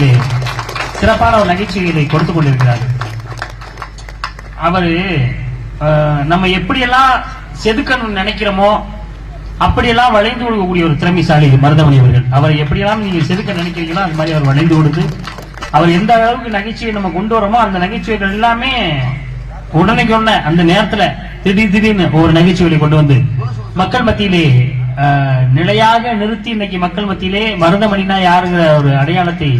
நிகழ்ச்சியிலே சிறப்பான ஒரு நகைச்சுவைகளை கொடுத்துக் கொண்டிருக்கிறார். அவரு நம்ம எப்படியெல்லாம் செதுக்கணும்னு நினைக்கிறோமோ அப்படியெல்லாம் வளைந்து கொடுக்கக்கூடிய ஒரு திறமைசாலி மருதமணி அவர்கள். அவர் எப்படியெல்லாம் நீங்க செதுக்க நினைக்கிறீங்களோ அது மாதிரி அவர் வளைந்து கொடுத்து அவர் எந்த அளவுக்கு நகைச்சுவை நம்ம கொண்டு வரோமோ அந்த நகைச்சுவைகள் எல்லாமே உடனே உடனே அந்த நேரத்துல திடீர் திடீர்னு ஒரு நகைச்சுவையை கொண்டு வந்து மக்கள் மத்தியிலே நிலையாக நிறுத்தி இன்னைக்கு மக்கள் மத்தியிலே மருதமணினா யாருங்கிற ஒரு அடையாளத்தை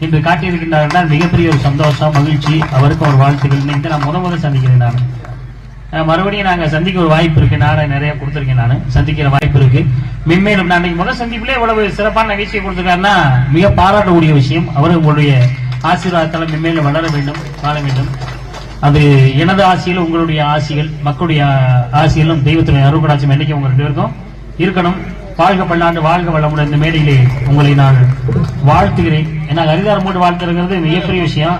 இன்று காட்டியிருக்கின்றார்கள் மிகப்பெரிய ஒரு சந்தோஷம் மகிழ்ச்சி அவருக்கும் ஒரு வாழ்த்துக்கள். இன்னைக்கு நான் முத முதல் சந்திக்கிறேன் நான். மறுபடியும் நாங்க சந்திக்க ஒரு வாய்ப்பு இருக்கு. நான் நிறைய கொடுத்துருக்கேன் நான். சந்திக்கிற வாய்ப்பு இருக்கு. மென்மேலும் நான் முதல் சந்திப்பிலே இவ்வளவு சிறப்பான நிகழ்ச்சியை கொடுத்துருக்காருன்னா மிக பாராட்டக்கூடிய விஷயம். அவர் உங்களுடைய ஆசீர்வாதத்தால் மென்மேலும் வளர வேண்டும் வாழ வேண்டும். அது எனது ஆசையில் உங்களுடைய ஆசைகள் மக்களுடைய ஆசைகளும் தெய்வத்துடைய அருள்கடாட்சியம் என்னைக்கு உங்க ரெண்டு பேருக்கும் இருக்கணும். வாழ்க பல்லாண்டு வாழ்க வளமுடன் இந்த மேடையிலே உங்களை நான் வாழ்த்துகிறேன். ஏன்னா ஹரிதாரம் போட்டு வாழ்த்துறது மிகப்பெரிய விஷயம்.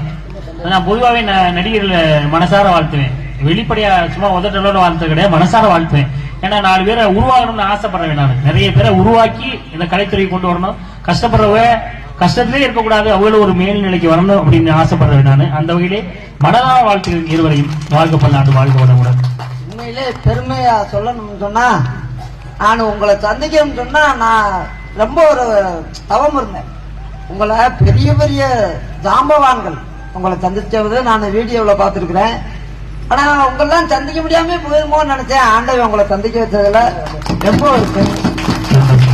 நான் பொதுவாகவே நான் நடிகர்களை மனசார வாழ்த்துவேன். வெளிப்படையா சும்மா உதட்டலோட வாழ்த்து கிடையாது மனசார வாழ்த்துவேன். ஏன்னா நாலு பேரை உருவாகணும்னு ஆசைப்படுறேன் நான். நிறைய பேரை உருவாக்கி இந்த கலைத்துறையை கொண்டு வரணும். கஷ்டப்படுறவ கஷ்டத்திலே இருக்கக்கூடாது. அவங்களும் ஒரு மேல்நிலைக்கு வரணும் அப்படின்னு ஆசைப்படுறேன் நான். அந்த வகையிலே மனதார வாழ்த்துகிறேன் இருவரையும் வாழ்க பல்லாண்டு வாழ்க வளமுடன். உண்மையிலே பெருமையா சொல்லணும்னு சொன்னா நான் உங்களை சந்திக்கணும்னு சொன்னா நான் ரொம்ப ஒரு தவம் இருந்தேன். உங்களை பெரிய பெரிய ஜாம்பவான்கள் உங்களை சந்திச்சது நான் வீடியோவில் பார்த்துருக்குறேன். ஆனால் உங்களெல்லாம் சந்திக்க முடியாம போயிருமோன்னு நினைச்சேன். ஆண்டவன் உங்களை சந்திக்க வச்சதுல ரொம்ப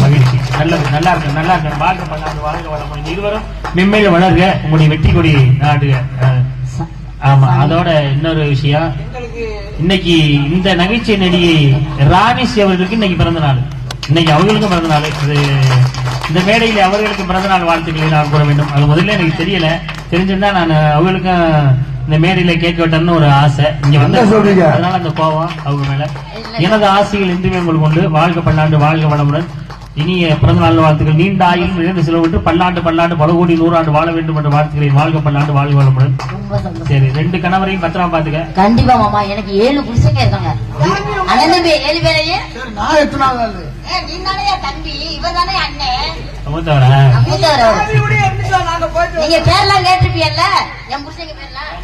மகிழ்ச்சி. நல்லது நல்லா இருக்கு நல்லா இருக்கு வாழ்க பண்ணாங்க வாழ்க வளமுடன் இருவரும் மென்மேல வளருங்க. உங்களுடைய வெற்றி கொடி நாடுக. ஆமா அதோட இன்னொரு விஷயம் இன்னைக்கு இந்த நகைச்சுவை நடிகை ராணிசி அவர்களுக்கு இன்னைக்கு பிறந்த நாள். இன்னைக்கு அவர்களுக்கும் பிறந்த நாள். இது இந்த மேடையில் அவர்களுக்கு பிறந்த நாள் வாழ்த்துக்களை நான் கூற வேண்டும். அது முதல்ல எனக்கு தெரியல. தெரிஞ்சிருந்தா நான் அவர்களுக்கும் இந்த மேடையில கேட்க விட்டேன்னு ஒரு ஆசை. இங்க வந்து? அதனால அந்த கோவம் அவங்க மேல. எனது ஆசைகள் இன்றுமே உங்களுக்கு கொண்டு வாழ்க பல்லாண்டு வாழ்க வளமுடன். இனிய பிறந்த நாள் வாழ்த்துக்கள். நீண்ட ஆயுள் நிறைந்த செலவிட்டு பல்லாண்டு பல்லாண்டு பல கோடி நூறாண்டு வாழ வேண்டும் என்ற வாழ்த்துக்களை வாழ்க பல்லாண்டு வாழ்க வளமுடன். சந்தோஷம். சரி ரெண்டு கணவரையும் பத்திரமா பாத்துக்க கண்டிப்பா மாமா எனக்கு ஏழு புருஷங்க இருக்காங்க. அண்ணன் ஏழு பேரையும் நான் எத்தனை நாள் நீ தானே தம்பி இவர் தானே அண்ணன். மூத்தவரா மூத்தவர் அவரு. நாங்க போயிட்டு நீங்க பேர்லாம் கேட்டிருப்பீங்கல்ல? என் புருஷங்க பேர்லாம்?